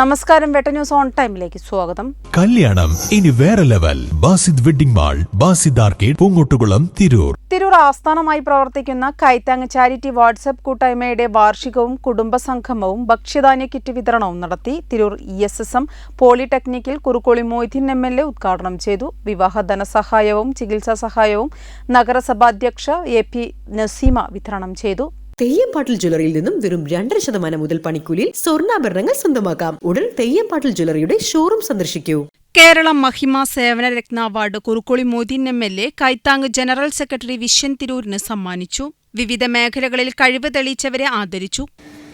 നമസ്കാരം Vetta news on ടൈമിലേക്ക് സ്വാഗതം. കല്യാണം ഇനി വേറെ level. Basid wedding mall Basid arcade Poongottukulam Tirur. Tirur ആസ്ഥാനമായി പ്രവർത്തിക്കുന്ന കൈത്താങ് ചാരിറ്റി വാട്സ്ആപ്പ് കൂട്ടായ്മയുടെ വാർഷികവും കുടുംബ സംഗമവും ഭക്ഷ്യധാന്യ കിറ്റ് വിതരണവും നടത്തി Tirur E S S M പോളിടെക്നിക്കിൽ Kurukkoli Moideen M L A ഉദ്ഘാടനം ചെയ്തു. വിവാഹ ധനസഹായവും ചികിത്സാ സഹായവും നഗരസഭാധ്യക്ഷ എ പി നസീമ വിതരണം ചെയ്തു. തെയ്യംപാട്ടിൽ ജ്വല്ലറിയിൽ നിന്നും വെറും രണ്ടര ശതമാനം മുതൽ പണിക്കൂലിയിൽ സ്വർണാഭരണങ്ങൾ സ്വന്തമാക്കാം. ഉടൻ തെയ്യംപാട്ടിൽ ജ്വല്ലറിയുടെ ഷോറൂം സന്ദർശിക്കൂ. Kerala Mahima Sevana Ratna award Kurukkoli Moideen M L A Kaithang general secretary Viswan തിരൂരിന് സമ്മാനിച്ചു. വിവിധ മേഖലകളിൽ കഴിവ് തെളിയിച്ചവരെ ആദരിച്ചു.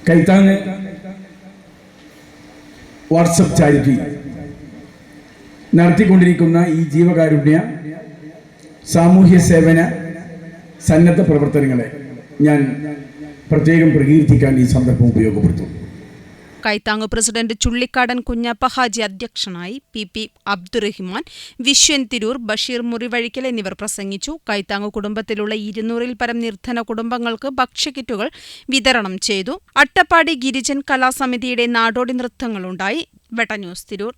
കൈത്താങ് വാട്സപ്പ് ചാരിറ്റി നടത്തിക്കൊണ്ടിരിക്കുന്ന ഈ ജീവകാരുണ്യ സാമൂഹ്യ സേവന സന്നദ്ധ പ്രവർത്തനങ്ങളെ ഞാൻ പ്രത്യേകം പ്രകീർത്തിക്കാൻ ഈ സന്ദർഭം ഉപയോഗപ്പെടുത്തും കൈത്താങ് പ്രസിഡന്റ് ചുള്ളിക്കാടൻ കുഞ്ഞപ്പ ഹാജി അധ്യക്ഷനായി പി പി അബ്ദുറഹിമാൻ വിശ്വൻ തിരൂർ ബഷീർ മുറിവഴിക്കൽ എന്നിവർ പ്രസംഗിച്ചു. കൈത്താങ് കുടുംബത്തിലുള്ള ഇരുന്നൂറിൽ പരം നിർധന കുടുംബങ്ങൾക്ക് ഭക്ഷ്യക്കിറ്റുകൾ വിതരണം ചെയ്തു. അട്ടപ്പാടി ഗിരിജൻ കലാസമിതിയുടെ നാടോടി നൃത്തങ്ങളുണ്ടായി. വെട്ട ന്യൂസ് തിരൂർ.